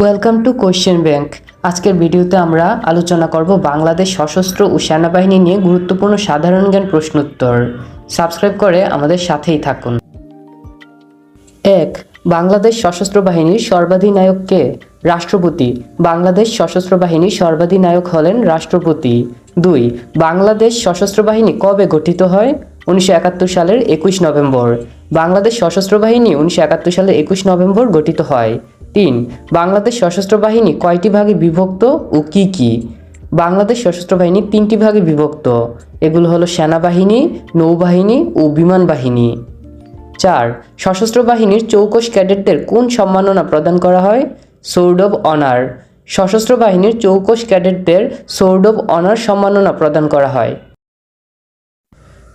Welcome to question bank আজকের ভিডিওতে আমরা আলোচনা করব বাংলাদেশ সশস্ত্র ও সেনাবাহিনী নিয়ে গুরুত্বপূর্ণ সাধারণ জ্ঞান প্রশ্নোত্তর সাবস্ক্রাইব করে আমাদের সাথেই থাকুন। এক, বাংলাদেশ সশস্ত্র বাহিনীর সর্বাধিনায়ক কে? রাষ্ট্রপতি। বাংলাদেশ সশস্ত্র বাহিনীর সর্বাধিনায়ক হলেন রাষ্ট্রপতি। দুই, বাংলাদেশ সশস্ত্র বাহিনী কবে গঠিত হয়? উনিশশো একাত্তর সালের একুশ নভেম্বর। বাংলাদেশ সশস্ত্র বাহিনী উনিশশো একাত্তর সালের একুশ নভেম্বর গঠিত হয়। তিন, বাংলাদেশ সশস্ত্র বাহিনী কয়টি ভাগে বিভক্ত ও কি কি? বাংলাদেশ সশস্ত্র বাহিনী তিনটি ভাগে বিভক্ত। এগুলো হলো সেনাবাহিনী, নৌবাহিনী ও বিমান বাহিনী। চার, সশস্ত্র বাহিনীর চৌকস ক্যাডেটদের কোন সম্মাননা প্রদান করা হয়? সোর্ড অব অনার সশস্ত্র বাহিনীর চৌকস ক্যাডেটদের সোর্ড অব অনার সম্মাননা প্রদান করা হয়।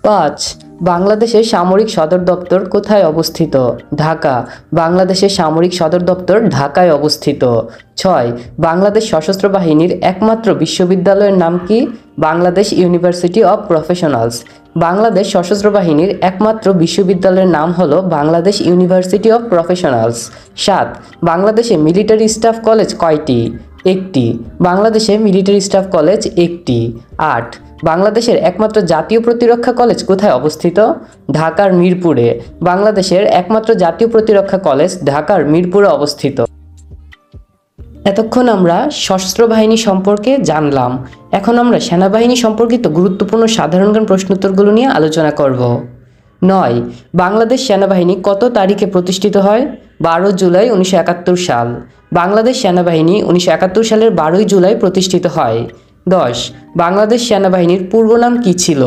পাঁচ, বাংলাদেশের সামরিক সদর দপ্তর কোথায় অবস্থিত? ঢাকা, বাংলাদেশের সামরিক সদর দপ্তর ঢাকায় অবস্থিত। ছয়, বাংলাদেশ সশস্ত্র বাহিনীর একমাত্র বিশ্ববিদ্যালয়ের নাম কি? Bangladesh university of professionals. Bangladesh সশস্ত্র বাহিনীর একমাত্র বিশ্ববিদ্যালয়ের নাম হল বাংলাদেশ ইউনিভার্সিটি অব প্রফেশনালস। সাত, বাংলাদেশে মিলিটারি স্টাফ কলেজ কয়টি? একটি। বাংলাদেশে মিলিটারি স্টাফ কলেজ একটি। আট বাংলাদেশের একমাত্র জাতীয় প্রতিরক্ষা কলেজ কোথায় অবস্থিত? ঢাকার মিরপুরে। বাংলাদেশের একমাত্র জাতীয় প্রতিরক্ষা কলেজ ঢাকার মিরপুরে অবস্থিত। এতক্ষণ আমরা সশস্ত্র বাহিনী সম্পর্কে জানলাম। এখন আমরা সেনাবাহিনী সম্পর্কিত গুরুত্বপূর্ণ সাধারণ জ্ঞান প্রশ্নোত্তরগুলো নিয়ে আলোচনা করব। নয়, বাংলাদেশ সেনাবাহিনী কত তারিখে প্রতিষ্ঠিত হয়? বারো জুলাই উনিশশো একাত্তর সাল। বাংলাদেশ সেনাবাহিনী উনিশশো একাত্তর সালের বারোই জুলাই প্রতিষ্ঠিত হয়। দশ, বাংলাদেশ সেনাবাহিনীর পূর্ব নাম কী ছিল?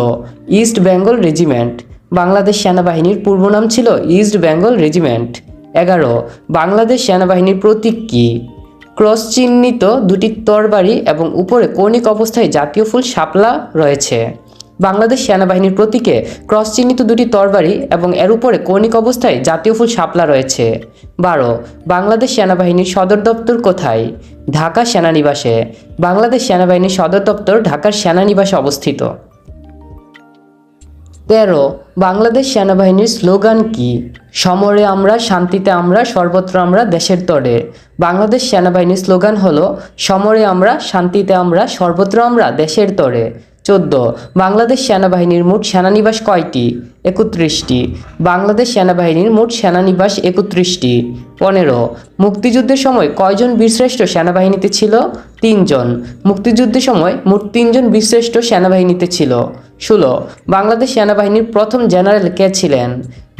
East Bengal regiment. বাংলাদেশ সেনাবাহিনীর পূর্ব নাম ছিল ইস্ট বেঙ্গল রেজিমেন্ট। এগারো, বাংলাদেশ সেনাবাহিনীর প্রতীক কী? ক্রস চিহ্নিত দুটি তরবারি এবং উপরে কৌণিক অবস্থায় জাতীয় ফুল শাপলা রয়েছে। বাংলাদেশ সেনাবাহিনীর প্রতীকে ক্রস চিহ্নিত দুটি তরবারি এবং এর উপরে কৌণিক অবস্থায় জাতীয় ফুল শাপলা রয়েছে। বারো, বাংলাদেশ সেনাবাহিনীর সদর দপ্তর কোথায়? ঢাকা সেনানিবাসে। বাংলাদেশ সেনাবাহিনীর সদর দপ্তর ঢাকার সেনানিবাসে অবস্থিত। তেরো, বাংলাদেশ সেনাবাহিনীর স্লোগান কি? সমরে আমরা, শান্তিতে আমরা, সর্বত্র আমরা, দেশের তরে। বাংলাদেশ সেনাবাহিনীর স্লোগান হলো, সমরে আমরা, শান্তিতে আমরা, সর্বত্র আমরা, দেশের তরে। চোদ্দ। বাংলাদেশ সেনাবাহিনীর মোট সেনানিবাস কয়টি? একত্রিশটি। বাংলাদেশ সেনাবাহিনীর মোট সেনানিবাস একত্রিশটি। পনেরো। মুক্তিযুদ্ধের সময় কয়জন বীরশ্রেষ্ঠ সেনাবাহিনীতে ছিল? তিনজন। মুক্তিযুদ্ধের সময় মোট তিনজন বীরশ্রেষ্ঠ সেনাবাহিনীতে ছিল। ষোলো। বাংলাদেশ সেনাবাহিনীর প্রথম জেনারেল কে ছিলেন?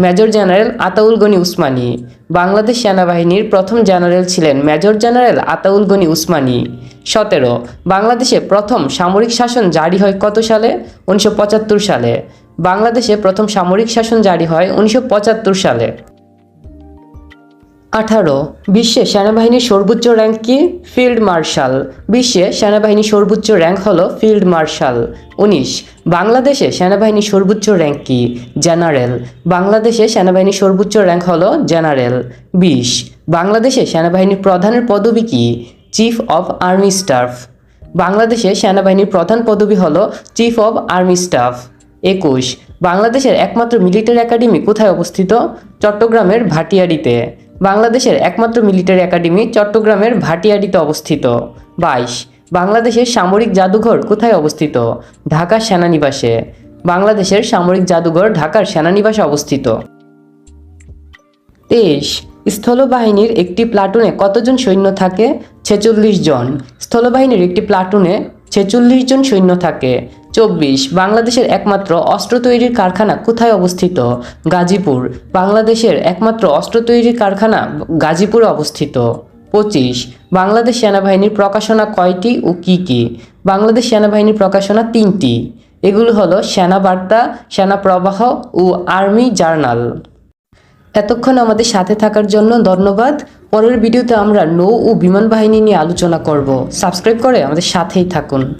Major general Ataul Gani Osmani. Bangladesh সেনাবাহিনীর প্রথম জেনারেল ছিলেন মেজর জেনারেল আতাউল গনি উসমানী। সতেরো, বাংলাদেশে প্রথম সামরিক শাসন জারি হয় কত সালে? উনিশশো পঁচাত্তর সালে। বাংলাদেশে প্রথম সামরিক শাসন জারি হয় উনিশশো পঁচাত্তর সালে। আঠারো, বিশ্বে সেনাবাহিনীর সর্বোচ্চ র্যাঙ্ক কি? Field marshal. বিশ্বে সেনাবাহিনীর সর্বোচ্চ র্যাঙ্ক হলো ফিল্ড মার্শাল। উনিশ, বাংলাদেশে সেনাবাহিনীর সর্বোচ্চ র্যাঙ্ক কি? জেনারেল। বাংলাদেশে সেনাবাহিনীর সর্বোচ্চ র্যাঙ্ক হলো জেনারেল। বিশ, বাংলাদেশে সেনাবাহিনীর প্রধানের পদবি কি? Chief of army staff. বাংলাদেশে সেনাবাহিনীর প্রধান পদবি হলো চিফ অফ আর্মি স্টাফ। একুশ, বাংলাদেশের একমাত্র মিলিটারি একাডেমি কোথায় অবস্থিত? চট্টগ্রামের ভাটিয়ারিতে বাংলাদেশের একমাত্র মিলিটারি একাডেমি চট্টগ্রামের ভাটিয়াডিতে অবস্থিত। বাইশ, বাংলাদেশের সামরিক জাদুঘর কোথায় অবস্থিত? ঢাকা সেনানিবাসে। বাংলাদেশের সামরিক জাদুঘর ঢাকার সেনানিবাসে অবস্থিত। তেইশ স্থলবাহিনীর একটি প্লাটুনে কতজন সৈন্য থাকে? ছেচল্লিশ জন। স্থলবাহিনীর একটি প্লাটুনে ছেচল্লিশ জন সৈন্য থাকে। চব্বিশ। বাংলাদেশের একমাত্র অস্ত্র তৈরির কারখানা কোথায় অবস্থিত? গাজীপুর। বাংলাদেশের একমাত্র অস্ত্র তৈরির কারখানা গাজীপুরে অবস্থিত। পঁচিশ। বাংলাদেশ সেনাবাহিনীর প্রকাশনা কয়টি ও কি কি? বাংলাদেশ সেনাবাহিনীর প্রকাশনা তিনটি। এগুলো হলো সেনা বার্তা সেনা প্রবাহ ও আর্মি জার্নাল। এতক্ষণ আমাদের সাথে থাকার জন্য ধন্যবাদ। পরের ভিডিওতে আমরা নৌ ও বিমান বাহিনী নিয়ে আলোচনা করব। সাবস্ক্রাইব করে আমাদের সাথেই থাকুন।